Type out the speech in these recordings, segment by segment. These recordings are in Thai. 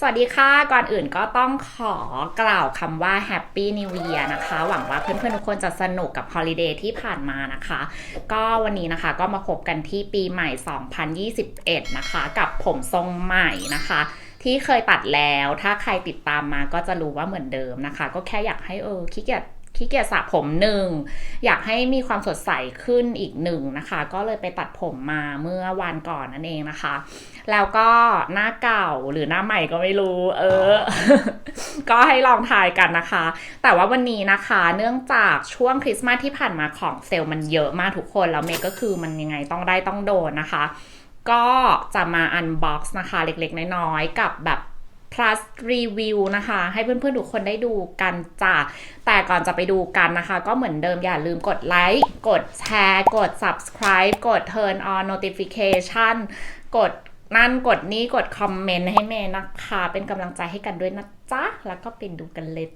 สวัสดีค่ะ ก่อนอื่นก็ต้องขอกล่าวคำว่า Happy New Year นะคะ หวังว่าเพื่อนๆ ทุกคนจะสนุกกับฮอลิเดย์ที่ผ่านมานะคะ ก็วันนี้นะคะก็มาพบกันที่ปีใหม่ 2021 นะคะ กับผมทรงใหม่นะคะ ที่เคยตัดแล้ว ถ้าใครติดตามมาก็จะรู้ว่าเหมือนเดิมนะคะ ก็แค่อยากให้เออขี้เกียจ ขี้เกียจสระผมหนึ่งอยากให้มีความสดใสขึ้นอีกหนึ่งนะคะ ก็เลยไปตัดผมมาเมื่อวันก่อนนั่นเองนะคะ แล้วก็หน้าเก่าหรือหน้าใหม่ก็ไม่รู้ เออ ก็ให้ลองทายกันนะคะ แต่ว่าวันนี้นะคะเนื่องจากช่วงคริสต์มาสที่ผ่านมาของเซลล์มันเยอะมากทุกคนแล้วเมย์ก็คือมันยังไงต้องได้ต้องโดนนะคะ ก็จะมาอันบ็อกซ์นะคะ เล็กๆ น้อยๆกับแบบ plus review นะคะ ให้เพื่อนๆทุกคนได้ดูกันจ้ะแต่ก่อนจะไปดูกันนะคะ ก็เหมือนเดิมอย่าลืมกดไลค์กดแชร์กด subscribe กด turn on notification กดนั่นกดนี้กดคอมเมนต์ให้เมย์นะคะ เป็นกำลังใจให้กันด้วยนะจ๊ะ แล้วก็ไปดูกันเลย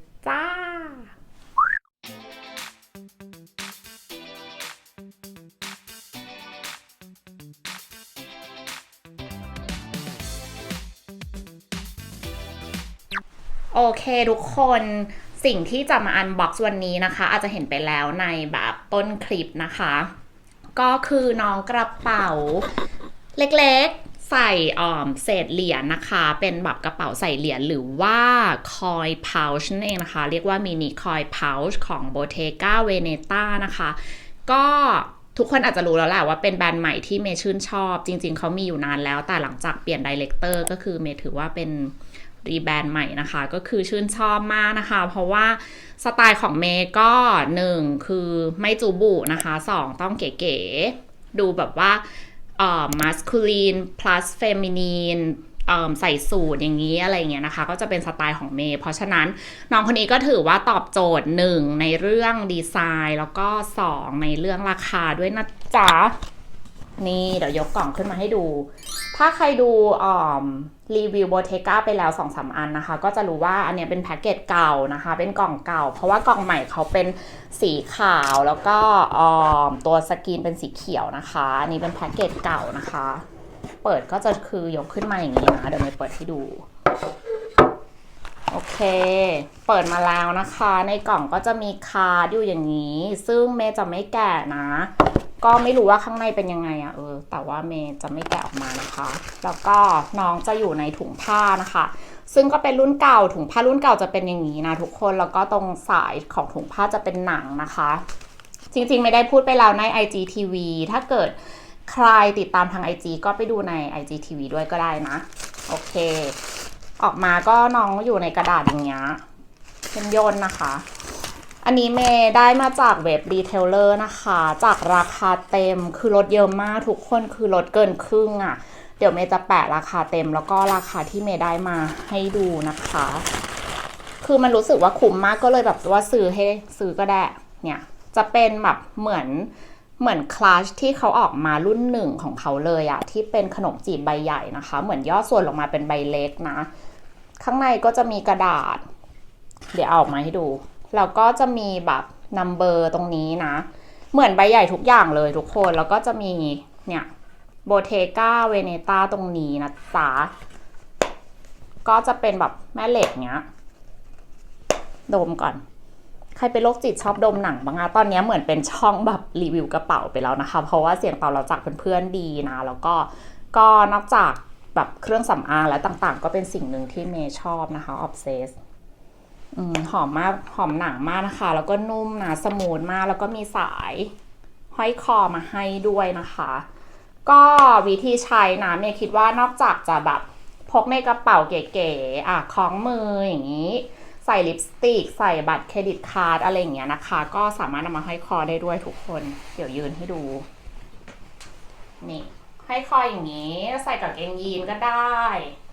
โอเคทุกคนสิ่งที่จะมาอันบ็อกซ์วันนี้นะคะ อาจจะเห็นไปแล้วในแบบต้นคลิปนะคะ ก็คือน้องกระเป๋าเล็กๆใส่ออมเศษเหรียญนะคะ เป็นแบบกระเป๋าใส่เหรียญหรือว่า coin pouch นั่นเองนะคะ เรียกว่า mini coin pouch ของ Bottega Veneta นะคะ ก็ทุกคนอาจจะรู้แล้วแหละว่าเป็นแบรนด์ใหม่ที่เมย์ชื่นชอบ จริง ๆเขามีอยู่นานแล้วแต่หลังจากเปลี่ยนดีเลกเตอร์ก็คือเมย์ถือว่าเป็น รีแบรนด์ใหม่นะคะ ก็คือชื่นชอบมากนะคะ เพราะว่าสไตล์ของเมย์ก็หนึ่งคือไม่จูบุนะคะสองต้องเก๋ๆ ดูแบบว่าเอ่อ masculine plus feminine เอ่อใส่สูทอย่างนี้อะไรเงี้ยนะคะ ก็จะเป็นสไตล์ของเมย์เพราะฉะนั้นน้องคนนี้ก็ถือว่าตอบโจทย์หนึ่งในเรื่องดีไซน์ แล้วก็สองในเรื่องราคาด้วยนะจ๊ะ นี่เดี๋ยวยกกล่องขึ้นมาให้ดู ถ้าใครดูรีวิวโบเทกาไปแล้ว2อสอันนะคะ ก็จะรู้ว่าอันนี้เป็นแพ็กเกจเก่านะคะ เป็นกล่องเก่า เพราะว่ากล่องใหม่เขาเป็นสีขาวแล้วก็ตัวสกรีนเป็นสีเขียวนะคะ อันนี้เป็นแพ็กเกจเก่านะคะ เปิดก็จะคือยกขึ้นมาอย่างนี้นะเดี๋ยวเมย์เปิดให้ดูโอเค เปิดมาแล้วนะคะ ในกล่องก็จะมีคาร์ดอยู่อย่างนี้ ซึ่งเมย์จะไม่แกะนะ ก็ไม่รู้ว่าข้างในเป็นยังไงอะเออ แต่ว่าเมย์จะไม่แกะออกมานะคะ แล้วก็น้องจะอยู่ในถุงผ้านะคะ ซึ่งก็เป็นรุ่นเก่าถุงผ้ารุ่นเก่าจะเป็นอย่างนี้นะทุกคนแล้วก็ตรงสายของถุงผ้าจะเป็นหนังนะคะ จริงๆไม่ได้พูดไปแล้วใน IGTV ถ้าเกิดใครติดตามทาง IG ก็ไปดูใน IGTV ด้วยก็ได้นะ โอเค ออกมาก็น้องอยู่ในกระดาษอย่างเงี้ยเป็นยนนะคะ อันนี้เมย์ได้มาจากเว็บรีเทลเลอร์นะคะ จากราคาเต็มคือลดเยอะมากทุกคนคือลดเกินครึ่งอะ่ะ เดี๋ยวเมย์จะแปะราคาเต็ม แล้วก็ราคาที่เมย์ได้มาให้ดูนะคะ คือมันรู้สึกว่าคุ้มมากก็เลยแบบว่าซื้อให้ซื้อก็ได้เนี่ยจะเป็นแบบเหมือนเหมือนคลาสที่เขาออกมารุ่นหนึ่งของเขาเลยอะที่เป็นขนมจีบใบใหญ่นะคะ เหมือนย่อส่วนลงมาเป็นใบเล็กนะ ข้างในก็จะมีกระดาษ เดี๋ยวเอาออกมาให้ดู แล้วก็จะมีแบบนัมเบอร์ตรงนี้นะ เหมือนใบใหญ่ทุกอย่างเลยทุกคน แล้วก็จะมีเนี่ยโบเทกาเวเนตาตรงนี้นะจ๊ะก็จะเป็นแบบแม่เหล็กเนี้ย ดมก่อน ใครเป็นโรคจิตชอบดมหนังบ้างอะตอนนี้เหมือนเป็นช่องแบบรีวิวกระเป๋าไปแล้วนะคะ เพราะว่าเสียงตอบรับจากเพื่อนๆดีนะ แล้วก็ก็นอกจากแบบเครื่องสำอางและต่างๆ ก็เป็นสิ่งหนึ่งที่เมย์ชอบนะคะออฟเซส อืมหอมมากหอมหนังมากนะคะ แล้วก็นุ่มนะสมูทมากแล้วก็มีสายห้อยคอมาให้ด้วยนะคะ ก็วิธีใช้นะเมย์คิดว่านอกจากจะแบบพกในกระเป๋าเก๋ๆอะคล้องมืออย่างนี้ ใส่ลิปสติก ใส่บัตรเครดิตการ์ดอะไรอย่างเงี้ยนะคะ ก็สามารถนำมาห้อยคอได้ด้วยทุกคน เดี๋ยวยืนให้ดู นี่ห้อยคออย่างนี้ ใส่กับเกงยีนก็ได้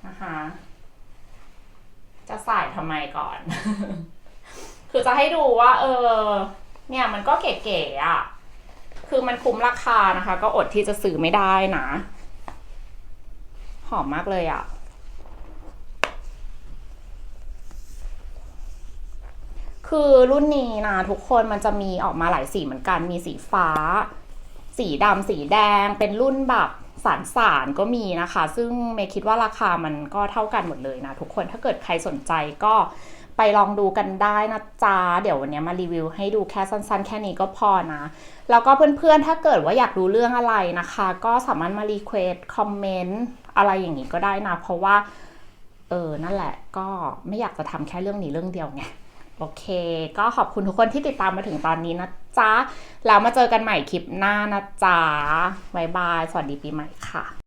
นะคะ จะใส่ทำไมก่อน คือจะให้ดูว่า เออ เนี่ยมันก็เก๋ๆอะ คือมันคุ้มราคานะคะ ก็อดที่จะซื้อไม่ได้นะ หอมมากเลยอะ คือรุ่นนี้นะทุกคนมันจะมีออกมาหลายสีเหมือนกัน มีสีฟ้า สีดำสีแดง เป็นรุ่นแบบ สารสารก็มีนะคะ ซึ่งเมย์คิดว่าราคามันก็เท่ากันหมดเลยนะทุกคนถ้าเกิดใครสนใจก็ไปลองดูกันได้นะจ๊ะ เดี๋ยววันนี้มารีวิวให้ดูแค่สั้นๆ แค่นี้ก็พอนะ แล้วก็เพื่อนๆ ถ้าเกิดว่าอยากรู้เรื่องอะไรนะคะ ก็สามารถมารีเควสคอมเมนต์อะไรอย่างนี้ก็ได้นะ เพราะว่า เออ นั่นแหละ ก็ไม่อยากจะทำแค่เรื่องนี้เรื่องเดียวไง โอเค ก็ขอบคุณทุกคนที่ติดตามมาถึงตอนนี้นะจ๊ะ แล้วมาเจอกันใหม่คลิปหน้านะจ๊ะบ๊ายบาย สวัสดีปีใหม่ค่ะ